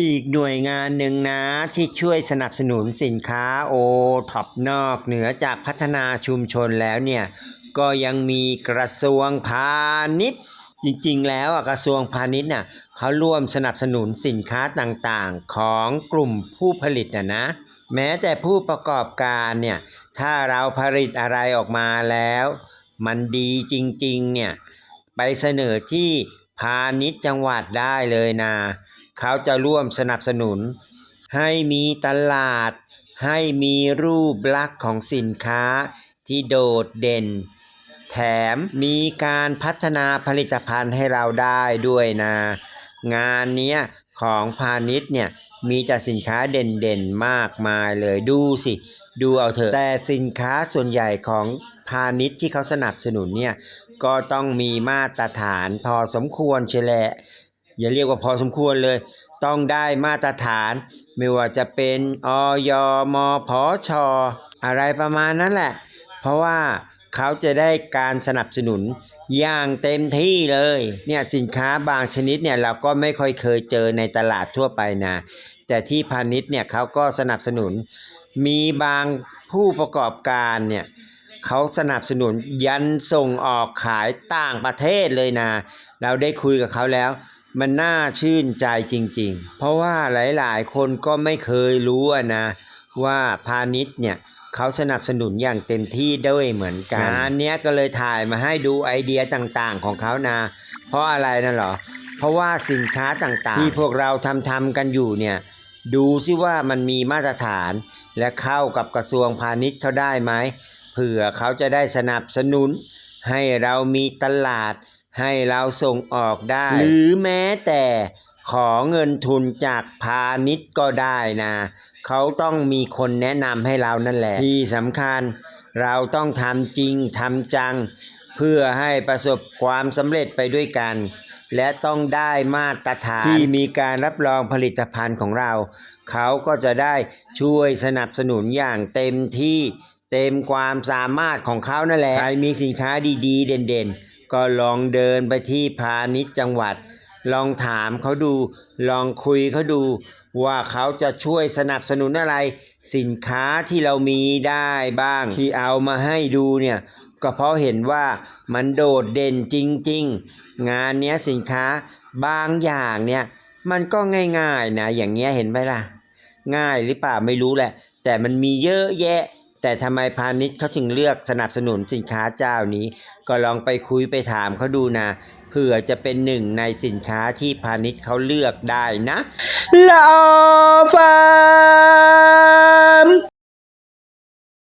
อีกหน่วยงานหนึ่งนะที่ช่วยสนับสนุนสินค้าโอท็อปนอกเหนือจากพัฒนาชุมชนแล้วเนี่ย ก็ยังมีกระทรวงพาณิชย์ จริงๆ แล้วอะกระทรวงพาณิชย์น่ะเขาร่วมสนับสนุนสินค้าต่างๆ ของกลุ่มผู้ผลิตนะนะแม้แต่ผู้ประกอบการเนี่ยถ้าเราผลิตอะไรออกมาแล้ว มันดีจริงๆเนี่ยไปเสนอที่พาณิชย์จังหวัดได้เลยนะ เขาจะร่วมสนับสนุน ให้มีตลาด ให้มีรูปลักษณ์ของสินค้าที่โดดเด่น แถมมีการพัฒนาผลิตภัณฑ์ให้เราได้ด้วยนะ งานเนี้ยของพาณิชย์เนี่ยมีแต่สินค้าเด่นๆมากมายเลยดูสิ ดูเอาเถอะแต่สินค้าส่วนใหญ่ของพาณิชย์ที่เขาสนับสนุนเนี่ยก็ต้องมีมาตรฐานพอสมควรเชแหละ อย่าเรียกว่าพอสมควรเลย ต้องได้มาตรฐาน ไม่ว่าจะเป็นอยมพชอะไรประมาณนั้นแหละ เพราะว่าเขาจะได้การสนับสนุนอย่างเต็มที่เลยเนี่ยสินค้าบางชนิดเนี่ยเราก็ไม่ค่อยเคยเจอในตลาดทั่วไปนะ แต่ที่พาณิชย์เนี่ยเขาก็สนับสนุน มีบางผู้ประกอบการเนี่ยเขาสนับสนุนยันส่งออกขายต่างประเทศเลยนะ เราได้คุยกับเขาแล้ว มันน่าชื่นใจจริงๆ เพราะว่าหลายๆ คนก็ไม่เคยรู้นะ ว่าพาณิชย์เนี่ยเขาสนับสนุนอย่างเต็มที่ด้วยเหมือนกันงานเนี้ยก็เลยถ่ายมาให้ดูไอเดียต่างๆของเขานะ เพราะอะไรนั่นหรอ เพราะว่าสินค้าต่างๆ ที่พวกเราทำทำกันอยู่เนี่ยดูซิว่ามันมีมาตรฐาน และเข้ากับกระทรวงพาณิชย์เขาได้ไหมเผื่อเขาจะได้สนับสนุน ให้เรามีตลาด ให้เราส่งออกได้ หรือแม้แต่ขอเงินทุนจากพาณิชย์ก็ได้นะ เขาต้องมีคนแนะนำให้เรานั่นแหละ ที่สำคัญเราต้องทำจริงทำจัง เพื่อให้ประสบความสำเร็จไปด้วยกัน และต้องได้มาตรฐานที่มีการรับรองผลิตภัณฑ์ของเรา เขาก็จะได้ช่วยสนับสนุนอย่างเต็มที่เต็มความสามารถของเขานั่นแหละ ใครมีสินค้าดีๆ เด่นๆ ก็ลองเดินไปที่พาณิชย์จังหวัด ลองถามเขาดู ลองคุยเขาดู ว่าเขาจะช่วยสนับสนุนอะไร สินค้าที่เรามีได้บ้าง ที่เอามาให้ดูเนี่ยก็เพราะเห็นว่ามันโดดเด่นจริง ๆ งานเนี้ยสินค้าบางอย่างเนี่ยมันก็ง่ายๆนะอย่างเงี้ยเห็นไหมล่ะ ง่ายหรือเปล่าไม่รู้แหละ แต่มันมีเยอะแยะ แต่ทำไมพาณิชย์เขาถึงเลือกสนับสนุนสินค้าเจ้านี้ ก็ลองไปคุยไปถามเขาดูนะเผื่อจะเป็นหนึ่งในสินค้าที่พาณิชย์เขาเลือกได้นะลอฟาร์